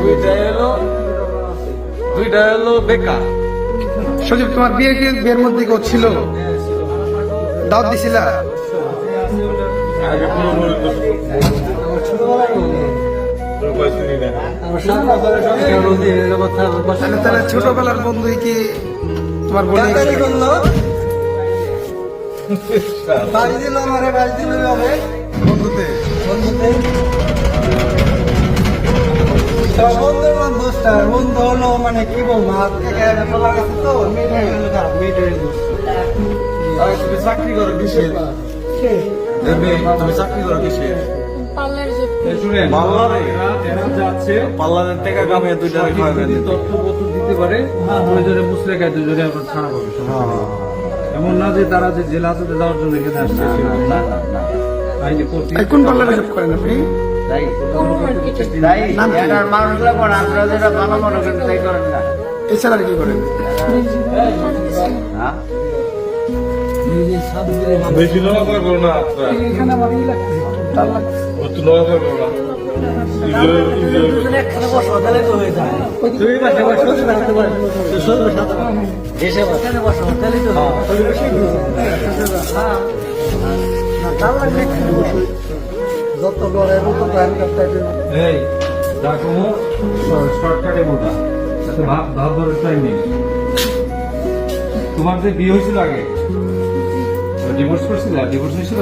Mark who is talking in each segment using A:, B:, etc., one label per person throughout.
A: দুইটা হলো দুইটা হলো বেকার।
B: সজীব তোমার বিয়ে কি বিয়ের মধ্যে কেউ ছিল? দাওয়াত দিছিলা? তাহলে ছোটবেলার বন্ধুই কি তোমার বোনে
C: বাড়ি দিল আমারে বাড়ি দিল বন্ধুটা বন্ধু হলো মানে কি বলব তো
A: আরে তুমি চাকরি করো কিসের? তুমি চাকরি করো কিসের? পার্লারের টাকা কামিয়ে দুইটা
D: তথ্যপত্র দিতে পারে প্রয়োজনে মুসলেখায় দুজনে আপনার ছাড়া পাবে এমন না যে তারা যে জেলা হাজতে যাওয়ার জন্য এখানে আসছে
B: কোন পার্লারে জব করেন আপনি? এছাড়া কি করেন?
A: বেশি না না
C: হয়ে যায় তুমি পাশে বসো দেশে
D: এই যা কোনো শর্টকাটে মোটা তাতে ভাব ভাব ধরার টাইম নেই। তোমার যে বিয়ে হয়েছিল আগে? ডিভোর্স করছিল? ডিভোর্স হয়েছিল?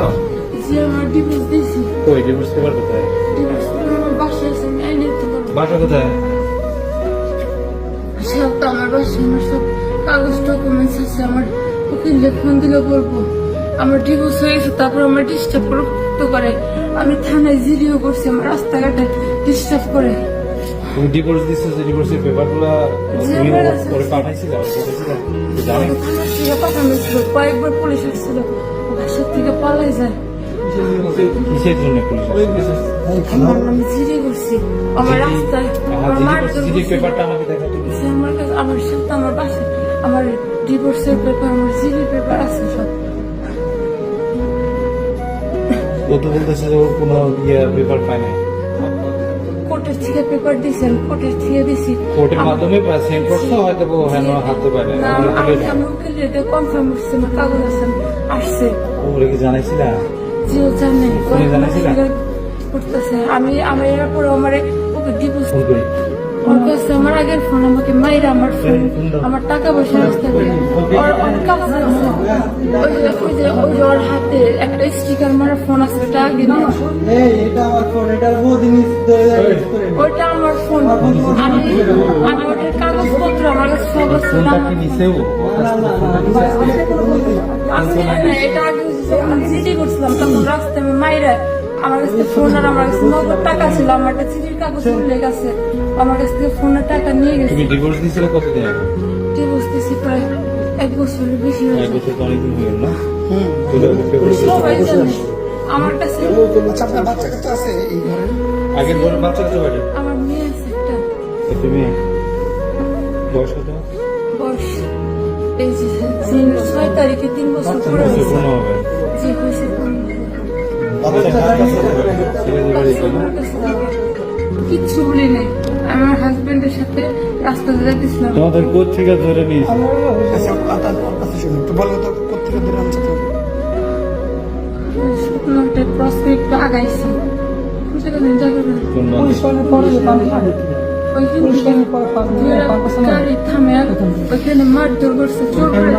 E: আমার ডিভোর্স দিয়েছি।
D: কই ডিভোর্স পেপার কোথায়?
E: ডিভোর্স আমার বাসায় আছে আমি আইনে পারব
D: বাসা কোথায়?
E: সব তো আমার বাসায় আমার সব কাগজ ডকুমেন্টস আছে আমার উকিলে ফোন দিলে বলব। আমার ডিভোর্স হয়ে গেছে তারপর আমার ডিস্টার্ব করে আমি থানায় জিরিও করছি আমার রাস্তাঘাটে ডিস্টার্ব করে।
D: তুমি ডিভোর্স দিচ্ছ যে ডিভোর্সের পেপারগুলো তুমি
E: যে আছে।
D: করে পাঠাইছিল পাঠাইছিল জানি।
E: থেকে পাঠানো ছিল কয়েকবার পুলিশ বাসার থেকে পালাই যায়।
D: কিসের জন্য পুলিশ
E: আমার আমি জিরি করছি। আমার রাস্তায়
D: আমার
E: আমার মার
D: জিডি জিডি পেপারটা আমাকে দেখাতে
E: আমার কাছে আমার সাথে আমার বাসায় আমার ডিভোর্সের পেপার আমার জিরির পেপার আছে সব।
D: ও তো বলতেছে যে ওর কোনো ইয়ে পেপার পায় নাই।
E: কোর্টের থেকে পেপার দিয়েছি আমি কোর্টের থেকে দিছি।
D: কোর্টের মাধ্যমে সেন্ড করছ হয়তো ও হ্যাঁ হাতে পারে।
E: না আমি উকিল কনফার্ম কাগজ আছে আসছে।
D: ওরে কি জানাইছিলা?
E: জিও জানে।
D: জানাইছিলা?
E: করতেছে। আমি আমি এরপর আমার ওকে ডিভোর্স ওর কাছে আমার আগের ফোন আমাকে মাইরা আমার ফোন আমার টাকা পয়সা আসতে ওর ওর কাছে ওই যে ওই যে ওই ওর হাতে একটা স্টিকার মারা ফোন আছে ওটা আগে
C: এটা আমার ফোন বহুদিন
E: ওইটা আমার ফোন। আমি আমি ওটার কাগজপত্র আমার কাছে সব আছে। আমি এটা আগে করছিলাম তখন রাস্তায় আমি মাইরা আমার কাছে ফোন আর আমার কাছে নগদ টাকা ছিল আমার একটা চিঠির কাগজ উল্লেখ আছে আমার কাছ থেকে ফোনের টাকা নিয়ে গেছে।
D: তুমি ডিভোর্স দিছিলে কতদিন আগে?
E: কি বুঝতেছি প্রায় এক বছরের বেশি
D: এক বছর তো অনেকদিন হয়ে না? তোদের
E: সবাই জানে। আমার কাছে
B: আচ্ছা আপনার বাচ্চা কাচ্চা আছে এই ঘরে?
D: আগের বড় বাচ্চা তো বাড়ি
E: আমার মেয়ে আছে একটা।
D: তুমি বয়স কত?
E: বয়স এই যে ছয় তারিখে তিন বছর পরে হয়েছে। হয়েছে। কিচ্ছু বলি নাই। আমার হাজবেন্ডের সাথে রাস্তাতে যাইতেছিলাম।
D: তোমাদের কোথ ধরে
B: একটু বলব তো কোথেকে দূরে আনছে তো?
E: একটু আগাইছি। ওইখানে মারধর করছে চোর করে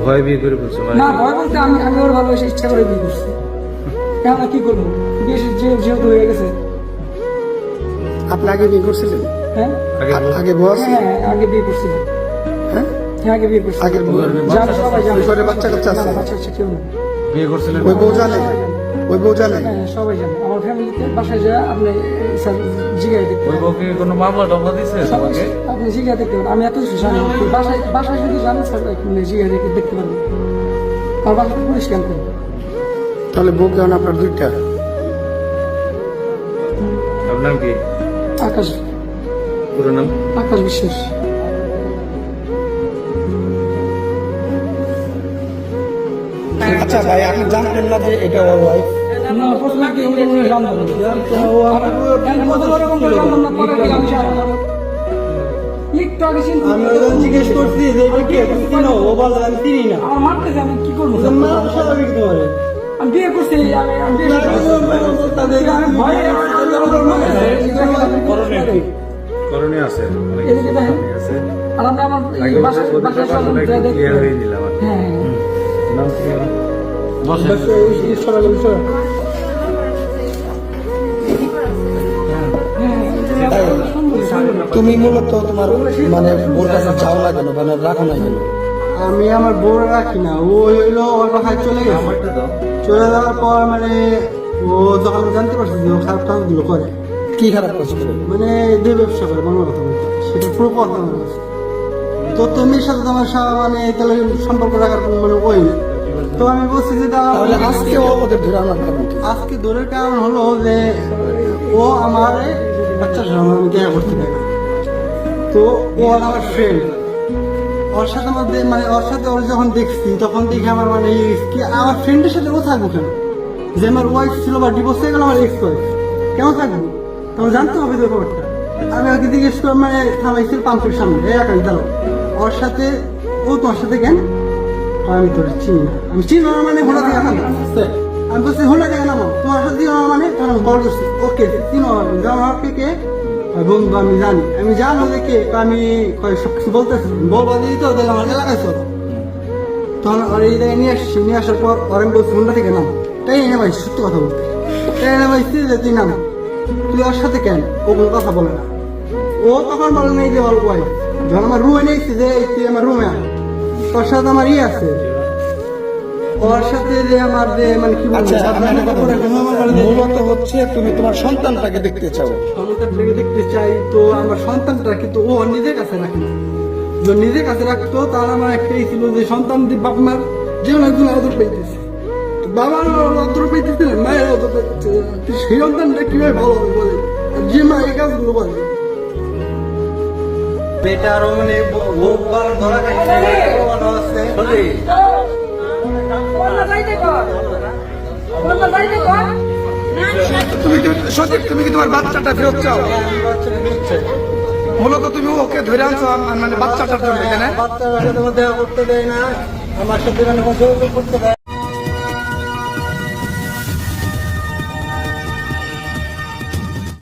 D: ভয় বিয়ে করে বলছো মানে
C: না ভয় বলতে আমি আমি ওর ভালোবাসে ইচ্ছা করে বিয়ে করছি। কেন কি করব? বিয়ে যেহেতু হয়ে গেছে।
B: আপনি আগে বিয়ে করছিলেন?
C: হ্যাঁ?
D: আগে
B: আগে বউ
C: হ্যাঁ হ্যাঁ, আগে বিয়ে করছিলাম
B: হ্যাঁ?
C: হ্যাঁ আগে বিয়ে করছি।
B: আগের বউ।
C: জানে সবাই জানে।
B: ঘরে বাচ্চা কাচ্চা আছে?
C: বাচ্চা কাচ্চা কেউ না
D: বিয়ে করছিলেন?
B: ওই বউ জানে? ওই বউ জানে?
C: হ্যাঁ সবাই জানে। আমার ফ্যামিলিতে বাসায় যা আপনি স্যার জিগাই দেখতে
D: ওই বউকে কোনো মামলা টামলা দিছে তোমাকে?
C: আপনি জিগাই দেখতে পারেন। আমি এত কিছু জানি। বাসায় বাসায় যদি জানেন স্যার আপনি জিগাই দেখতে পারবেন আর বাসায় পুলিশ কেন
B: তাহলে বউ কেমন আপনার দুইটা?
D: আপনার কি?
C: আকাশ।
A: পুরো নাম?
C: আকাশ বিশ্বাস।
B: আচ্ছা ভাই আপনি জানতেন না যে এটা ওর ওয়াইফ
C: আমি
F: জিজ্ঞেস করছি যে এটা কে তুমি চিনো ও আমি চিনি না
C: আমার মারতেছে আমি কি করব
F: না স্বাভাবিক তোমার
C: আমি বিয়ে করছি আমি আমি বিয়ে করছি আমি ভয়ে
D: করণীয় আছে অনেক
C: এদিকে দেখেন
D: আছে
C: আর আমার বাসায় বাসায়
D: হয়ে
B: তুমি মূলত তোমার মানে বোর কাছে যাও না কেন? মানে রাখো না কেন?
F: আমি আমার বোর রাখি না। ও হইল ওর বাসায় চলে গেছে। চলে যাওয়ার পর মানে ও যখন জানতে পারছি যে ও খারাপ কাজগুলো করে।
B: কি খারাপ করছিল
F: মানে যে ব্যবসা করে বাংলা কথা বলতে। সেটা পুরো কথা। তো তুমি সাথে তোমার মানে তাহলে সম্পর্ক রাখার কোনো মানে ওই। তো আমি বলছি যে
B: তাহলে আজকে ওদের ধরে আনার কারণ
F: আজকে দূরের কারণ হলো যে ও আমার বাচ্চার সঙ্গে আমি দেখা করতে না। তো ও আমার ফ্রেন্ড ওর সাথে মধ্যে মানে ওর সাথে ওর যখন দেখছি তখন দেখে আমার মানে কি আমার ফ্রেন্ডের সাথে ও থাকব কেন? যে আমার ওয়াইফ ছিল বা ডিভোর্স হয়ে গেল আমার এক্স ওয়াইফ কেন থাকব? তোমার জানতে হবে ব্যাপারটা। আমি ওকে জিজ্ঞেস করে মানে থামাইছি পাম্পের সামনে এই একাই দাঁড়ো ওর সাথে ও তোমার সাথে কেন? আমি তোর চিনি না। আমি চিনি না মানে থেকে নামো আমি বলছি থেকে নামো তোমার সাথে চিনো না মানে তখন বল করছি ওকে চিনো জানো আমাকে কে বন্ধু আমি জানি। আমি জানো যে কে আমি কয় সব কিছু বলতেছি। বলবা দিই তো তাহলে আমার চলো। তখন ওর এই জায়গায় নিয়ে আসছি। নিয়ে আসার পর ওর আমি বলছি হোন্ডা থেকে নামো। তাই এনে ভাই? সত্য কথা বলতে। তাই এনে ভাই? যে তুই নাম। তুই ওর সাথে কেন? ও কোনো কথা বলে না। ও তখন বলে নাই যে অল্প ওয়াইফ যখন আমার রুমে নিয়েছি যে তুই আমার রুমে তোর সাথে আমার ইয়ে আছে। ওর সাথে যে আমার যে মানে কি
B: আচ্ছা মূলত হচ্ছে তুমি তোমার সন্তানটাকে দেখতে চাও।
F: সন্তানটাকে দেখতে চাই তো আমার সন্তানটা কিন্তু ও নিজের কাছে রাখে না। যে নিজের কাছে রাখতো তার আমার একটাই ছিল যে সন্তান বাপ মার যে একজন আদর তো বাবার আদর না মায়ের আদর। তো সেই সন্তানটা কীভাবে ভালো হবে বলে যে মা এই কাজগুলো বলে বেটারও মানে ও ধরা আছে।
B: তুমি কি সত্যি তুমি কি তোমার বাচ্চাটা ফেরত চাও? মূলত তুমি ওকে ধরে আনছো মানে বাচ্চাটার জন্য
F: সাথে করতে দেয় না। আমার সাথে মানে যোগাযোগ করতে দেয়